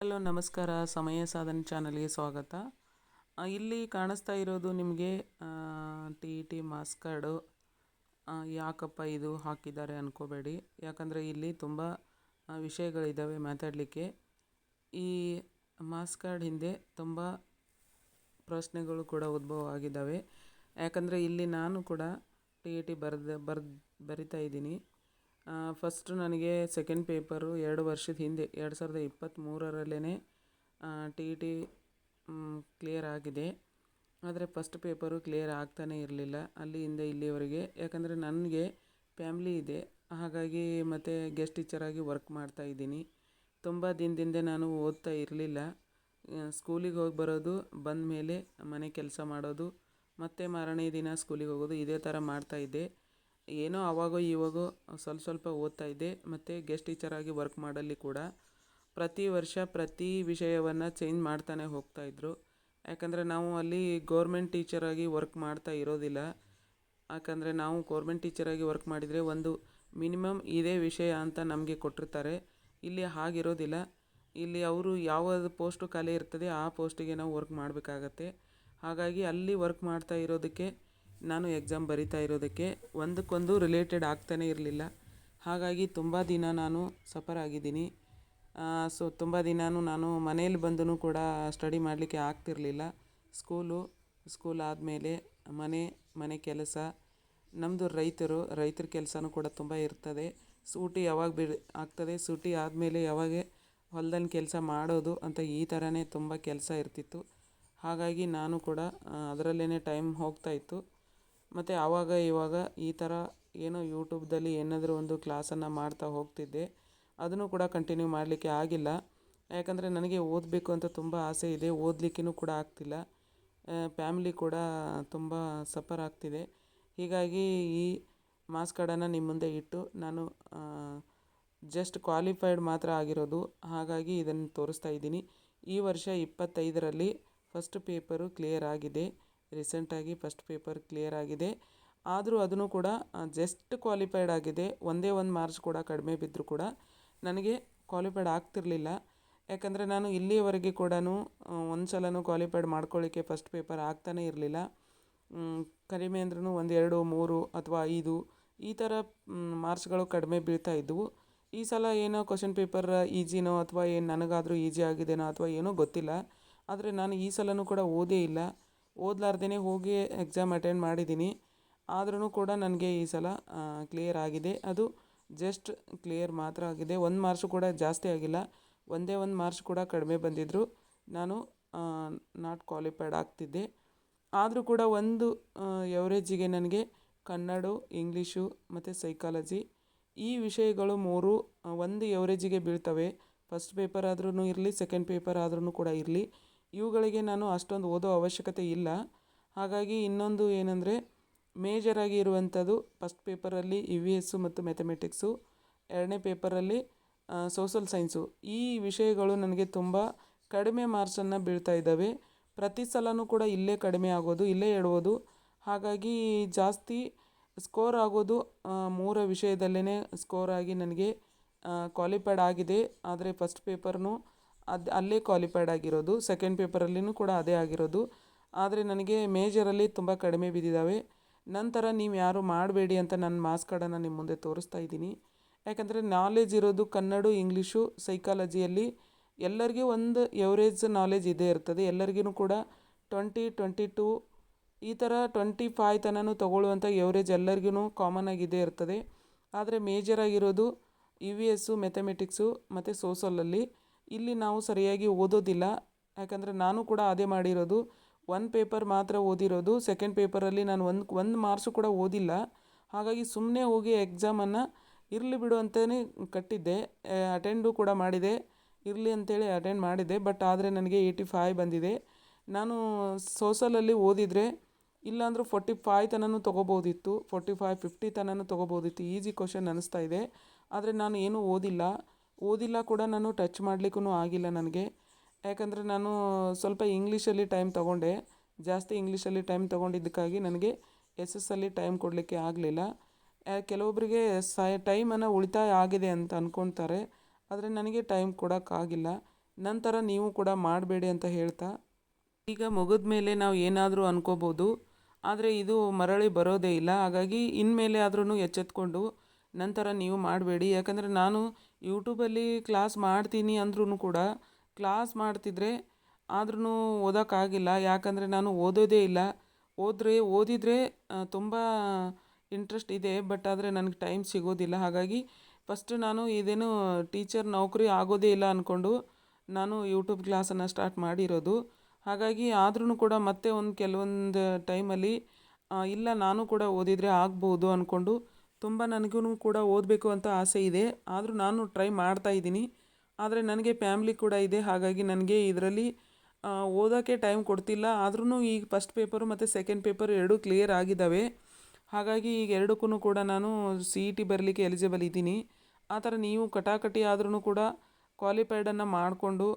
Hello, ನಮಸ್ಕಾರ. ಸಮಯ ಸಾಧನೆ ಚಾನಲ್ಗೆ ಸ್ವಾಗತ. ಇಲ್ಲಿ ಕಾಣಿಸ್ತಾ ಇರೋದು ನಿಮಗೆ T E T marks card ಯಾಕಪ್ಪ ಇದು ಹಾಕಿದ್ದಾರೆ ಅಂದ್ಕೋಬೇಡಿ ಯಾಕಂದರೆ ಇಲ್ಲಿ ತುಂಬ ವಿಷಯಗಳಿದ್ದಾವೆ ಮಾತಾಡಲಿಕ್ಕೆ. ಈ ಮಾಸ್ ಕಾರ್ಡ್ ಹಿಂದೆ ತುಂಬ ಪ್ರಶ್ನೆಗಳು ಕೂಡ ಉದ್ಭವ ಆಗಿದ್ದಾವೆ ಯಾಕಂದರೆ ಇಲ್ಲಿ ನಾನು ಕೂಡ ಟಿ ಇ ಟಿ ಬರೆದ, ಬರ್ದು, ಬರಿತಾ ಇದ್ದೀನಿ. ಫಸ್ಟು ನನಗೆ ಸೆಕೆಂಡ್ ಪೇಪರು ಎರಡು ವರ್ಷದ ಹಿಂದೆ, ಎರಡು ಸಾವಿರದ ಇಪ್ಪತ್ತ್ಮೂರರಲ್ಲೇ ಟಿ ಟಿ ಕ್ಲಿಯರ್ ಆಗಿದೆ. ಆದರೆ ಫಸ್ಟ್ ಪೇಪರು ಕ್ಲಿಯರ್ ಆಗ್ತಾನೇ ಇರಲಿಲ್ಲ ಅಲ್ಲಿಂದ ಇಲ್ಲಿವರೆಗೆ. ಯಾಕಂದರೆ ನನಗೆ ಫ್ಯಾಮ್ಲಿ ಇದೆ, ಹಾಗಾಗಿ ಮತ್ತು ಗೆಸ್ಟ್ ಟೀಚರಾಗಿ ವರ್ಕ್ ಮಾಡ್ತಾ ಇದ್ದೀನಿ. ತುಂಬ ದಿನದಿಂದ ನಾನು ಓದ್ತಾ ಇರಲಿಲ್ಲ. ಸ್ಕೂಲಿಗೆ ಹೋಗಿ ಬರೋದು ಬಂದ ಮೇಲೆ ಮನೆ ಕೆಲಸ ಮಾಡೋದು, ಮತ್ತೆ ಮಾರನೇ ದಿನ ಸ್ಕೂಲಿಗೆ ಹೋಗೋದು, ಇದೇ ಥರ ಮಾಡ್ತಾ ಇದ್ದೆ. ಏನೋ ಆವಾಗೋ ಇವಾಗೋ ಸ್ವಲ್ಪ ಸ್ವಲ್ಪ ಓದ್ತಾ ಇದ್ದೆ. ಮತ್ತು ಗೆಸ್ಟ್ ಟೀಚರಾಗಿ ವರ್ಕ್ ಮಾಡಲ್ಲಿ ಕೂಡ ಪ್ರತಿ ವರ್ಷ ಪ್ರತಿ ವಿಷಯವನ್ನು ಚೇಂಜ್ ಮಾಡ್ತಾನೆ ಹೋಗ್ತಾಯಿದ್ರು ಯಾಕಂದರೆ ನಾವು ಅಲ್ಲಿ ಗೌರ್ಮೆಂಟ್ ಟೀಚರಾಗಿ ವರ್ಕ್ ಮಾಡ್ತಾ ಇರೋದಿಲ್ಲ. ಯಾಕಂದರೆ ನಾವು ಗೌರ್ಮೆಂಟ್ ಟೀಚರಾಗಿ ವರ್ಕ್ ಮಾಡಿದರೆ ಒಂದು ಮಿನಿಮಮ್ ಇದೇ ವಿಷಯ ಅಂತ ನಮಗೆ ಕೊಟ್ಟಿರ್ತಾರೆ. ಇಲ್ಲಿ ಹಾಗಿರೋದಿಲ್ಲ. ಇಲ್ಲಿ ಅವರು ಯಾವ ಪೋಸ್ಟು ಖಾಲಿ ಇರ್ತದೆ ಆ ಪೋಸ್ಟಿಗೆ ನಾವು ವರ್ಕ್ ಮಾಡಬೇಕಾಗತ್ತೆ. ಹಾಗಾಗಿ ಅಲ್ಲಿ ವರ್ಕ್ ಮಾಡ್ತಾ ಇರೋದಕ್ಕೆ ನಾನು ಎಕ್ಸಾಮ್ ಬರಿತಾ ಇರೋದಕ್ಕೆ ಒಂದಕ್ಕೊಂದು ರಿಲೇಟೆಡ್ ಆಗ್ತಾನೇ ಇರಲಿಲ್ಲ. ಹಾಗಾಗಿ ತುಂಬ ದಿನ ನಾನು ಸಫರ್ ಆಗಿದ್ದೀನಿ. ಸೊ ತುಂಬ ದಿನಾನು ನಾನು ಮನೇಲಿ ಬಂದೂ ಕೂಡ ಸ್ಟಡಿ ಮಾಡಲಿಕ್ಕೆ ಆಗ್ತಿರಲಿಲ್ಲ. ಸ್ಕೂಲು ಸ್ಕೂಲ್ ಆದಮೇಲೆ ಮನೆ ಮನೆ ಕೆಲಸ ನಮ್ಮದು ರೈತರು, ರೈತರ ಕೆಲಸನೂ ಕೂಡ ತುಂಬ ಇರ್ತದೆ. ಸೂಟಿ ಯಾವಾಗ ಬಿಡ್, ಆಗ್ತದೆ? ಸೂಟಿ ಆದಮೇಲೆ ಯಾವಾಗ ಹೊಲ್ದಲ್ಲಿ ಕೆಲಸ ಮಾಡೋದು ಅಂತ ಈ ಥರನೇ ತುಂಬ ಕೆಲಸ ಇರ್ತಿತ್ತು. ಹಾಗಾಗಿ ನಾನು ಕೂಡ ಅದರಲ್ಲೇ ಟೈಮ್ ಹೋಗ್ತಾಯಿತ್ತು ಮತ್ತು ಆವಾಗ ಇವಾಗ ಈ ಥರ ಏನೋ ಯೂಟ್ಯೂಬ್ದಲ್ಲಿ ಏನಾದರೂ ಒಂದು ಕ್ಲಾಸನ್ನು ಮಾಡ್ತಾ ಹೋಗ್ತಿದ್ದೆ. ಅದನ್ನು ಕೂಡ ಕಂಟಿನ್ಯೂ ಮಾಡಲಿಕ್ಕೆ ಆಗಿಲ್ಲ. ಯಾಕಂದರೆ ನನಗೆ ಓದಬೇಕು ಅಂತ ತುಂಬ ಆಸೆ ಇದೆ. ಓದಲಿಕ್ಕೂ ಕೂಡ ಆಗ್ತಿಲ್ಲ. ಫ್ಯಾಮಿಲಿ ಕೂಡ ತುಂಬ ಸಫರ್ ಆಗ್ತಿದೆ. ಹೀಗಾಗಿ ಈ ಮಾಸ್ ಕಾರ್ಡನ್ನು ನಿಮ್ಮ ಮುಂದೆ ಇಟ್ಟು ನಾನು ಜಸ್ಟ್ ಕ್ವಾಲಿಫೈಡ್ ಮಾತ್ರ ಆಗಿರೋದು. ಹಾಗಾಗಿ ಇದನ್ನು ತೋರಿಸ್ತಾ ಇದ್ದೀನಿ. ಈ ವರ್ಷ ಇಪ್ಪತ್ತೈದರಲ್ಲಿ ಫಸ್ಟ್ ಪೇಪರು ಕ್ಲಿಯರ್ ಆಗಿದೆ. ರೀಸೆಂಟಾಗಿ ಫಸ್ಟ್ ಪೇಪರ್ ಕ್ಲಿಯರ್ ಆಗಿದೆ. ಆದರೂ ಅದನ್ನು ಕೂಡ ಜಸ್ಟ್ ಕ್ವಾಲಿಫೈಡ್ ಆಗಿದೆ. ಒಂದೇ ಒಂದು ಮಾರ್ಕ್ಸ್ ಕೂಡ ಕಡಿಮೆ ಬಿದ್ದರೂ ಕೂಡ ನನಗೆ ಕ್ವಾಲಿಫೈಡ್ ಆಗ್ತಿರಲಿಲ್ಲ. ಯಾಕಂದರೆ ನಾನು ಇಲ್ಲಿಯವರೆಗೆ ಕೂಡ ಒಂದು ಸಲನೂ ಕ್ವಾಲಿಫೈಡ್ ಮಾಡ್ಕೊಳ್ಳಿಕ್ಕೆ ಫಸ್ಟ್ ಪೇಪರ್ ಆಗ್ತಾನೇ ಇರಲಿಲ್ಲ. ಕಡಿಮೆ ಅಂದ್ರೂ ಒಂದು ಎರಡು, ಮೂರು ಅಥವಾ ಐದು ಈ ಥರ ಮಾರ್ಕ್ಸ್ಗಳು ಕಡಿಮೆ ಬೀಳ್ತಾ ಇದ್ದವು ಈ ಸಲ ಏನೋ ಕ್ವಶನ್ ಪೇಪರ್ ಈಜಿನೋ ಅಥವಾ ಏನು ನನಗಾದರೂ ಈಜಿ ಆಗಿದೆನೋ ಅಥವಾ ಏನೋ ಗೊತ್ತಿಲ್ಲ. ಆದರೆ ನಾನು ಈ ಸಲನೂ ಕೂಡ ಓದೇ ಇಲ್ಲ. ಓದಲಾರ್ದೇ ಹೋಗಿ ಎಕ್ಸಾಮ್ ಅಟೆಂಡ್ ಮಾಡಿದ್ದೀನಿ. ಆದ್ರೂ ಕೂಡ ನನಗೆ ಈ ಸಲ ಕ್ಲಿಯರ್ ಆಗಿದೆ. ಅದು ಜಸ್ಟ್ ಕ್ಲಿಯರ್ ಮಾತ್ರ ಆಗಿದೆ. ಒಂದು ಮಾರ್ಕ್ಸು ಕೂಡ ಜಾಸ್ತಿ ಆಗಿಲ್ಲ. ಒಂದೇ ಒಂದು ಮಾರ್ಕ್ಸ್ ಕೂಡ ಕಡಿಮೆ ಬಂದಿದ್ದರು ನಾನು ನಾಟ್ ಕ್ವಾಲಿಫೈಡ್ ಆಗ್ತಿದ್ದೆ. ಆದರೂ ಕೂಡ ಒಂದು ಎವರೇಜಿಗೆ ನನಗೆ ಕನ್ನಡ ಇಂಗ್ಲೀಷು ಮತ್ತು ಸೈಕಾಲಜಿ ಈ ವಿಷಯಗಳು ಮೂರು ಒಂದು ಎವರೇಜಿಗೆ ಬೀಳ್ತವೆ. ಫಸ್ಟ್ ಪೇಪರ್ ಆದ್ರೂ ಇರಲಿ ಸೆಕೆಂಡ್ ಪೇಪರ್ ಆದ್ರೂ ಕೂಡ ಇರಲಿ. ಇವುಗಳಿಗೆ ನಾನು ಅಷ್ಟೊಂದು ಓದೋ ಅವಶ್ಯಕತೆ ಇಲ್ಲ. ಹಾಗಾಗಿ ಇನ್ನೊಂದು ಏನಂದರೆ, ಮೇಜರಾಗಿ ಇರುವಂಥದ್ದು ಫಸ್ಟ್ ಪೇಪರಲ್ಲಿ ಇ ವಿ ಎಸ್ಸು ಮತ್ತು ಮ್ಯಾಥಮೆಟಿಕ್ಸು. ಎರಡನೇ ಪೇಪರಲ್ಲಿ ಸೋಷಲ್ ಸೈನ್ಸು. ಈ ವಿಷಯಗಳು ನನಗೆ ತುಂಬ ಕಡಿಮೆ ಮಾರ್ಕ್ಸನ್ನು ಬೀಳ್ತಾ ಇದ್ದಾವೆ. ಪ್ರತಿ ಸಲವೂ ಕೂಡ ಇಲ್ಲೇ ಕಡಿಮೆ ಆಗೋದು, ಇಲ್ಲೇ ಹೇಳ್ಬೋದು ಹಾಗಾಗಿ ಜಾಸ್ತಿ ಸ್ಕೋರ್ ಆಗೋದು ಮೂರ ವಿಷಯದಲ್ಲೇ ಸ್ಕೋರ್ ಆಗಿ ನನಗೆ ಕ್ವಾಲಿಫೈಡ್ ಆಗಿದೆ. ಆದರೆ ಫಸ್ಟ್ ಪೇಪರ್ನು ಅದು ಅಲ್ಲೇ ಕ್ವಾಲಿಫೈಡ್ ಆಗಿರೋದು. ಸೆಕೆಂಡ್ ಪೇಪರಲ್ಲಿಯೂ ಕೂಡ ಅದೇ ಆಗಿರೋದು. ಆದರೆ ನನಗೆ ಮೇಜರಲ್ಲಿ ತುಂಬ ಕಡಿಮೆ ಬಿದ್ದಿದ್ದಾವೆ ನಂತರ ನೀವು ಯಾರು ಮಾಡಬೇಡಿ ಅಂತ ನನ್ನ ಮಾರ್ಕ್ಸ್ ಕಾರ್ಡನ್ನು ನಿಮ್ಮ ಮುಂದೆ ತೋರಿಸ್ತಾ ಇದ್ದೀನಿ. ಯಾಕಂದರೆ ನಾಲೆಜ್ ಇರೋದು ಕನ್ನಡ ಇಂಗ್ಲೀಷು ಸೈಕಾಲಜಿಯಲ್ಲಿ ಎಲ್ಲರಿಗೂ ಒಂದು ಎವರೇಜ್ ನಾಲೆಜ್ ಇದೇ ಇರ್ತದೆ. ಎಲ್ಲರಿಗೂ ಕೂಡ ಟ್ವೆಂಟಿ ಟ್ವೆಂಟಿ ಟು ಈ ಥರ ಟ್ವೆಂಟಿ ಫೈವ್ ತನಕ ತೊಗೊಳ್ಳುವಂಥ ಎವರೇಜ್ ಎಲ್ಲರಿಗೂ ಕಾಮನ್ ಆಗಿ ಇದ್ದೇ ಇರ್ತದೆ. ಆದರೆ ಮೇಜರ್ ಆಗಿರೋದು ಇ ವಿ ಎಸ್ಸು ಮೆಥಮೆಟಿಕ್ಸು ಮತ್ತು ಸೋಸಲಲ್ಲಿ ಇಲ್ಲಿ ನಾವು ಸರಿಯಾಗಿ ಓದೋದಿಲ್ಲ. ಯಾಕಂದರೆ ನಾನು ಕೂಡ ಅದೇ ಮಾಡಿರೋದು. ಒನ್ ಪೇಪರ್ ಮಾತ್ರ ಓದಿರೋದು. ಸೆಕೆಂಡ್ ಪೇಪರಲ್ಲಿ ನಾನು ಒಂದು ಒಂದು ಮಾರ್ಕ್ಸು ಕೂಡ ಓದಿಲ್ಲ. ಹಾಗಾಗಿ ಸುಮ್ಮನೆ ಹೋಗಿ ಎಕ್ಸಾಮನ್ನು ಇರಲಿ ಬಿಡು ಅಂತಲೇ ಕಟ್ಟಿದ್ದೆ. ಅಟೆಂಡು ಕೂಡ ಮಾಡಿದೆ. ಇರಲಿ ಅಂತೇಳಿ ಅಟೆಂಡ್ ಮಾಡಿದೆ. ಬಟ್ ಆದರೆ ನನಗೆ ಏಯ್ಟಿ ಫೈ ಬಂದಿದೆ. ನಾನು ಸೋಸಲಲ್ಲಿ ಓದಿದರೆ ಇಲ್ಲಾಂದರೂ ಫೋರ್ಟಿ ಫೈವ್ ತನನೂ ತೊಗೋಬೋದಿತ್ತು. ಫೋರ್ಟಿ ಫೈವ್ ಫಿಫ್ಟಿ ತನನೂ ತೊಗೋಬೋದಿತ್ತು. ಈಸಿ ಕ್ವಶನ್ ಅನ್ನಿಸ್ತಾ ಇದೆ. ಆದರೆ ನಾನು ಏನೂ ಓದಿಲ್ಲ. ಓದಿಲ್ಲ ಕೂಡ ನಾನು ಟಚ್ ಮಾಡಲಿಕ್ಕೂ ಆಗಿಲ್ಲ ನನಗೆ. ಯಾಕಂದರೆ ನಾನು ಸ್ವಲ್ಪ ಇಂಗ್ಲೀಷಲ್ಲಿ ಟೈಮ್ ತೊಗೊಂಡೆ. ಜಾಸ್ತಿ ಇಂಗ್ಲೀಷಲ್ಲಿ ಟೈಮ್ ತೊಗೊಂಡಿದ್ದಕ್ಕಾಗಿ ನನಗೆ ಎಸ್ ಎಸ್ ಅಲ್ಲಿ ಟೈಮ್ ಕೊಡಲಿಕ್ಕೆ ಆಗಲಿಲ್ಲ. ಕೆಲವೊಬ್ಬರಿಗೆ ಸೈ, ಟೈಮನ್ನು ಉಳಿತಾಯ ಆಗಿದೆ ಅಂತ ಅಂದ್ಕೊತಾರೆ ಆದರೆ ನನಗೆ ಟೈಮ್ ಕೊಡೋಕ್ಕಾಗಿಲ್ಲ. ನಂತರ ನೀವು ಕೂಡ ಮಾಡಬೇಡಿ ಅಂತ ಹೇಳ್ತಾ. ಈಗ ಮುಗಿದ ಮೇಲೆ ನಾವು ಏನಾದರೂ ಅನ್ಕೋಬೋದು. ಆದರೆ ಇದು ಮರಳಿ ಬರೋದೇ ಇಲ್ಲ. ಹಾಗಾಗಿ ಇನ್ಮೇಲೆ ಆದ್ರೂ ಎಚ್ಚೆತ್ಕೊಂಡು ನಂತರ ನೀವು ಮಾಡಬೇಡಿ. ಯಾಕಂದರೆ ನಾನು ಯೂಟ್ಯೂಬಲ್ಲಿ ಕ್ಲಾಸ್ ಮಾಡ್ತೀನಿ ಅಂದ್ರೂ ಕೂಡ ಕ್ಲಾಸ್ ಮಾಡ್ತಿದ್ರೆ ಆದ್ರೂ ಓದೋಕ್ಕಾಗಿಲ್ಲ. ಯಾಕಂದರೆ ನಾನು ಓದೋದೇ ಇಲ್ಲ. ಓದ್ರೆ, ಓದಿದರೆ ತುಂಬ ಇಂಟ್ರೆಸ್ಟ್ ಇದೆ. ಬಟ್ ಆದರೆ ನನಗೆ ಟೈಮ್ ಸಿಗೋದಿಲ್ಲ. ಹಾಗಾಗಿ ಫಸ್ಟ್ ನಾನು ಇದೇನು ಟೀಚರ್ ನೌಕರಿ ಆಗೋದೇ ಇಲ್ಲ ಅಂದ್ಕೊಂಡು ನಾನು ಯೂಟ್ಯೂಬ್ ಕ್ಲಾಸನ್ನು ಸ್ಟಾರ್ಟ್ ಮಾಡಿರೋದು. ಹಾಗಾಗಿ ಆದ್ರೂ ಕೂಡ ಮತ್ತೆ ಒಂದು ಕೆಲವೊಂದು ಟೈಮಲ್ಲಿ ಇಲ್ಲ ನಾನು ಕೂಡ ಓದಿದರೆ ಆಗ್ಬೋದು ಅಂದ್ಕೊಂಡು ತುಂಬ ನನಗೂ ಕೂಡ ಓದಬೇಕು ಅಂತ ಆಸೆ ಇದೆ. ಆದರೂ ನಾನು ಟ್ರೈ ಮಾಡ್ತಾ ಇದ್ದೀನಿ. ಆದರೆ ನನಗೆ ಫ್ಯಾಮ್ಲಿ ಕೂಡ ಇದೆ. ಹಾಗಾಗಿ ನನಗೆ ಇದರಲ್ಲಿ ಓದೋಕ್ಕೆ ಟೈಮ್ ಕೊಡ್ತಿಲ್ಲ. ಆದ್ರೂ ಈಗ ಫಸ್ಟ್ ಪೇಪರು ಮತ್ತು ಸೆಕೆಂಡ್ ಪೇಪರ್ ಎರಡೂ ಕ್ಲಿಯರ್ ಆಗಿದ್ದಾವೆ. ಹಾಗಾಗಿ ಈಗ ಎರಡಕ್ಕೂ ಕೂಡ ನಾನು ಸಿ ಇ ಟಿ ಬರಲಿಕ್ಕೆ ಎಲಿಜಿಬಲ್ ಇದ್ದೀನಿ. ಆ ಥರ ನೀವು ಕಟಾಕಟಿ ಆದ್ರೂ ಕೂಡ ಕ್ವಾಲಿಫೈಡನ್ನು ಮಾಡಿಕೊಂಡು,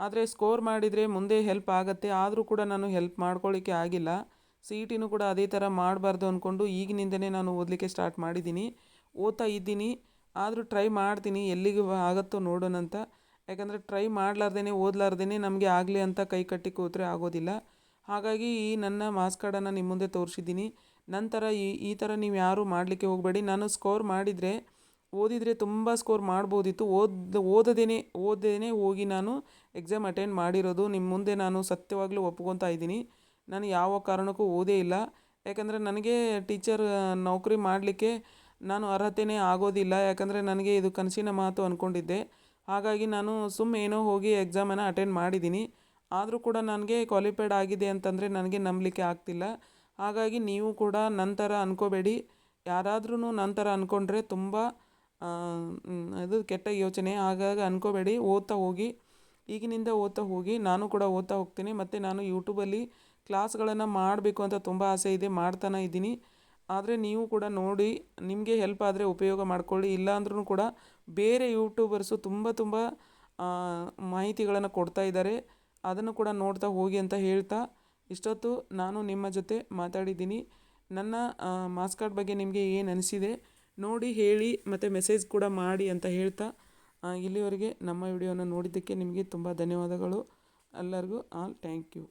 ಆದರೆ ಸ್ಕೋರ್ ಮಾಡಿದರೆ ಮುಂದೆ ಹೆಲ್ಪ್ ಆಗುತ್ತೆ. ಆದರೂ ಕೂಡ ನಾನು ಹೆಲ್ಪ್ ಮಾಡ್ಕೊಳ್ಳಿಕ್ಕೆ ಆಗಿಲ್ಲ. ಸಿ ಇ ಟಿನೂ ಕೂಡ ಅದೇ ಥರ ಮಾಡಬಾರ್ದು ಅಂದ್ಕೊಂಡು ಈಗಿನಿಂದನೇ ನಾನು ಓದಲಿಕ್ಕೆ ಸ್ಟಾರ್ಟ್ ಮಾಡಿದ್ದೀನಿ. ಓದ್ತಾ ಇದ್ದೀನಿ. ಆದರೂ ಟ್ರೈ ಮಾಡ್ತೀನಿ. ಎಲ್ಲಿಗೆ ಆಗುತ್ತೋ ನೋಡೋಣ ಅಂತ. ಯಾಕಂದರೆ ಟ್ರೈ ಮಾಡಲಾರ್ದೇ ಓದಲಾರ್ದೇ ನಮಗೆ ಆಗಲಿ ಅಂತ ಕೈ ಕಟ್ಟಿ ಕೂತ್ರೆ ಆಗೋದಿಲ್ಲ. ಹಾಗಾಗಿ ಈ ನನ್ನ ಮಾಸ್ ಕಾರ್ಡನ್ನು ನಿಮ್ಮ ಮುಂದೆ ತೋರಿಸಿದ್ದೀನಿ. ನಂತರ ಈ ಈ ಥರ ನೀವು ಯಾರೂ ಮಾಡಲಿಕ್ಕೆ ಹೋಗಬೇಡಿ. ನಾನು ಸ್ಕೋರ್ ಮಾಡಿದರೆ, ಓದಿದರೆ ತುಂಬ ಸ್ಕೋರ್ ಮಾಡ್ಬೋದಿತ್ತು. ಓದ್, ಓದದೇನೆ ಓದದೇನೆ ಹೋಗಿ ನಾನು ಎಕ್ಸಾಮ್ ಅಟೆಂಡ್ ಮಾಡಿರೋದು. ನಿಮ್ಮ ಮುಂದೆ ನಾನು ಸತ್ಯವಾಗಲೂ ಒಪ್ಕೊತಾ ಇದ್ದೀನಿ. ನಾನು ಯಾವ ಕಾರಣಕ್ಕೂ ಓದೇ ಇಲ್ಲ. ಯಾಕಂದರೆ ನನಗೆ ಟೀಚರ್ ನೌಕರಿ ಮಾಡಲಿಕ್ಕೆ ನಾನು ಅರ್ಹತೆಯೇ ಆಗೋದಿಲ್ಲ. ಯಾಕಂದರೆ ನನಗೆ ಇದು ಕನಸಿನ ಮಾತು ಅಂದ್ಕೊಂಡಿದ್ದೆ ಹಾಗಾಗಿ ನಾನು ಸುಮ್ಮ ಏನೋ ಹೋಗಿ ಎಕ್ಸಾಮನ್ನು ಅಟೆಂಡ್ ಮಾಡಿದ್ದೀನಿ ಆದರೂ ಕೂಡ ನನಗೆ ಕ್ವಾಲಿಫೈಡ್ ಆಗಿದೆ ಅಂತಂದರೆ ನನಗೆ ನಂಬಲಿಕ್ಕೆ ಆಗ್ತಿಲ್ಲ. ಹಾಗಾಗಿ ನೀವು ಕೂಡ ನಂತರ ಅಂದ್ಕೋಬೇಡಿ ಯಾರಾದ್ರೂ ನಂತರ ಅಂದ್ಕೊಂಡ್ರೆ ತುಂಬ ಅದು ಕೆಟ್ಟ ಯೋಚನೆ. ಹಾಗಾಗಿ ಅಂದ್ಕೋಬೇಡಿ ಓದ್ತಾ ಹೋಗಿ. ಈಗಿನಿಂದ ಓದ್ತಾ ಹೋಗಿ. ನಾನು ಕೂಡ ಓದ್ತಾ ಹೋಗ್ತೀನಿ. ಮತ್ತು ನಾನು ಯೂಟ್ಯೂಬಲ್ಲಿ ಕ್ಲಾಸ್ಗಳನ್ನು ಮಾಡಬೇಕು ಅಂತ ತುಂಬ ಆಸೆ ಇದೆ, ಮಾಡ್ತಾನೆ ಇದ್ದೀನಿ. ಆದರೆ ನೀವು ಕೂಡ ನೋಡಿ, ನಿಮಗೆ ಹೆಲ್ಪ್ ಆದರೆ ಉಪಯೋಗ ಮಾಡಿಕೊಳ್ಳಿ. ಇಲ್ಲ ಅಂದ್ರೂ ಕೂಡ ಬೇರೆ ಯೂಟ್ಯೂಬರ್ಸು ತುಂಬ ತುಂಬ ಮಾಹಿತಿಗಳನ್ನು ಕೊಡ್ತಾ ಇದ್ದಾರೆ. ಅದನ್ನು ಕೂಡ ನೋಡ್ತಾ ಹೋಗಿ ಅಂತ ಹೇಳ್ತಾ, ಇಷ್ಟೊತ್ತು ನಾನು ನಿಮ್ಮ ಜೊತೆ ಮಾತಾಡಿದ್ದೀನಿ. ನನ್ನ ಮಾಸ್ ಕಾರ್ಡ್ ಬಗ್ಗೆ ನಿಮಗೆ ಏನು ಅನಿಸಿದೆ, ನೋಡಿ, ಹೇಳಿ, ಮತ್ತು ಮೆಸೇಜ್ ಕೂಡ ಮಾಡಿ ಅಂತ ಹೇಳ್ತಾ ಇಲ್ಲಿವರೆಗೆ ನಮ್ಮ ವಿಡಿಯೋನ ನೋಡಿದ್ದಕ್ಕೆ ನಿಮಗೆ ತುಂಬ ಧನ್ಯವಾದಗಳು. ಎಲ್ಲರಿಗೂ ಆಲ್ ಥ್ಯಾಂಕ್ ಯು.